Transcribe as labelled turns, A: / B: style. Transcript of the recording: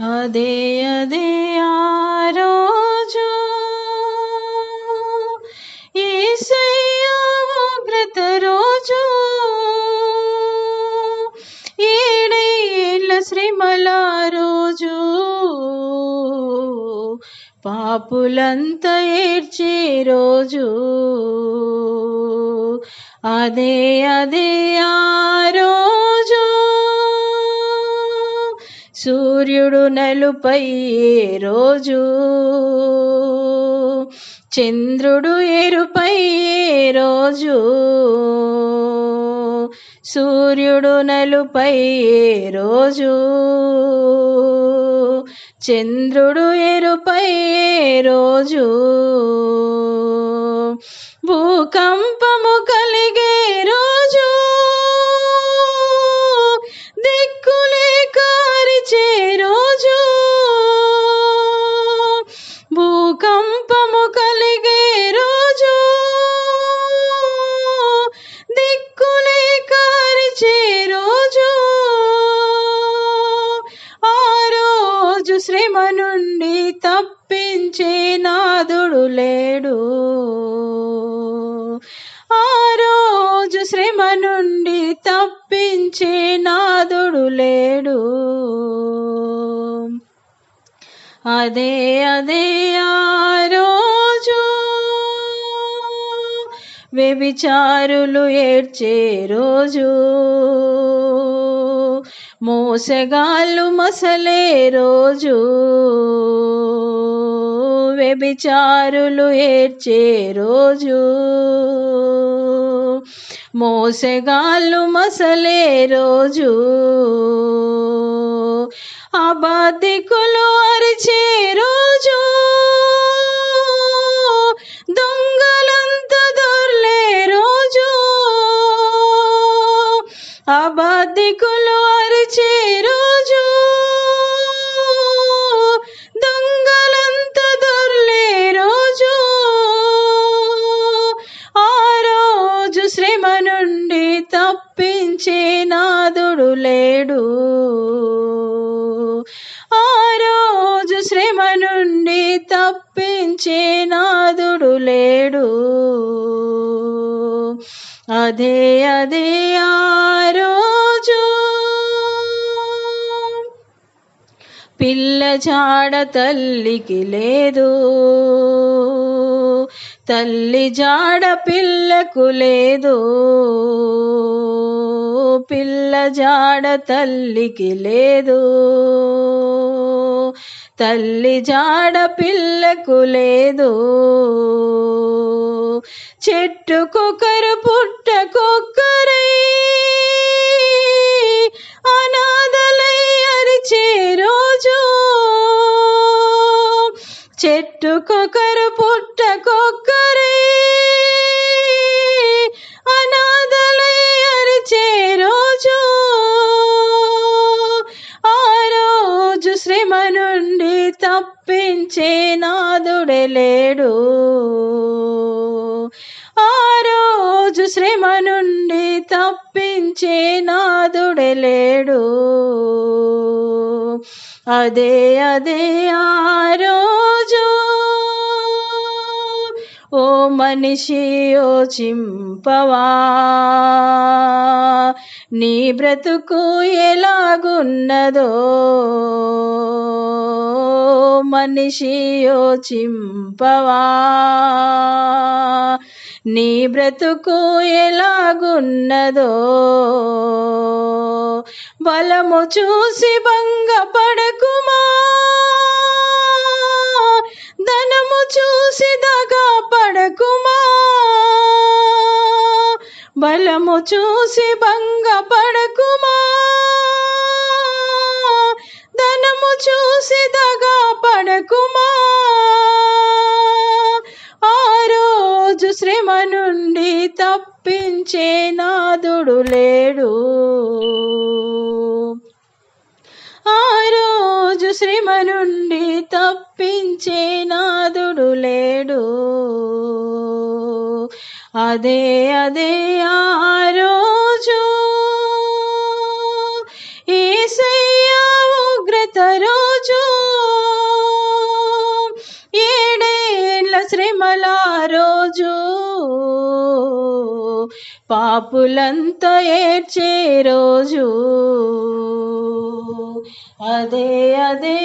A: అదే అదే ఆ రోజు. ఏసయ్య ఉగ్రత రోజు. ఏడేళ్ళ శ్రీమల రోజు. పాపులంత ఏడ్చే రోజు. అదే అదే ఆ రోజు. సూర్యుడు నలుపై రోజు? చంద్రుడు ఎరుపై రోజు? సూర్యుడు నలుపై రోజు? చంద్రుడు ఎరుపై రోజు? భూకంప నాదుడు లేడు. ఆ రోజు శ్రమ నుండి తప్పించే నాదుడు లేడు. అదే అదే ఆ రోజు వ్యభిచారులు ఏడ్చే రోజు. మోసగాళ్ళు మసలే రోజు. వ్యభిచారులు ఏడ్చే రోజు. మోసగాళ్ళు మసలే రోజు. అబాధికులు అరిచే రోజు. దొంగలంత దొర్లే రోజు. అబాధికులు అరిచే రోజు. తప్పించే నాదుడు లేడు. ఆ రోజు శ్రమ నుండి తప్పించే నాదుడు లేడు. అదే అదే ఆ రోజు పిల్ల జాడ తల్లికి లేదు. తల్లి జాడ పిల్లకు లేదు. పిల్ల జాడ తల్లికి లేదు. తల్లి జాడ పిల్లకు లేదు. చెట్టుకొకరు పుట్టకొక్కరై అనాథలై అరిచే రోజు చెట్టుకొకరు పుట్టకొక్కరై ప్రేమ నుండి తప్పించే నాదుడే లేడు. ఆ రోజు శ్రమ నుండి తప్పించే నాదుడే లేడు. అదే అదే ఆ రోజు ఓ మనిషి ఓ చింపవా నీ బ్రతుకు ఎలాగున్నదో మనిషి ఓ చింపవా నీ బ్రతుకు ఎలాగున్నదో బలము చూసి భంగపడకుమా? ధనము చూసి దగా పడకుమా? బలము చూసి భంగపడకుమా? ధనము చూసి దగా పడకుమా? ఆ రోజు శ్రమ నుండి తప్పించే నాదుడు లేడు. నుండి తప్పించే నాదుడు లేడు. అదే అదే ఆ రోజు ఏసయ్య ఉగ్రత రోజు ఏడేళ్ళ శ్రమల రోజు పాపులంత ఏడ్చే రోజు. అదే అదే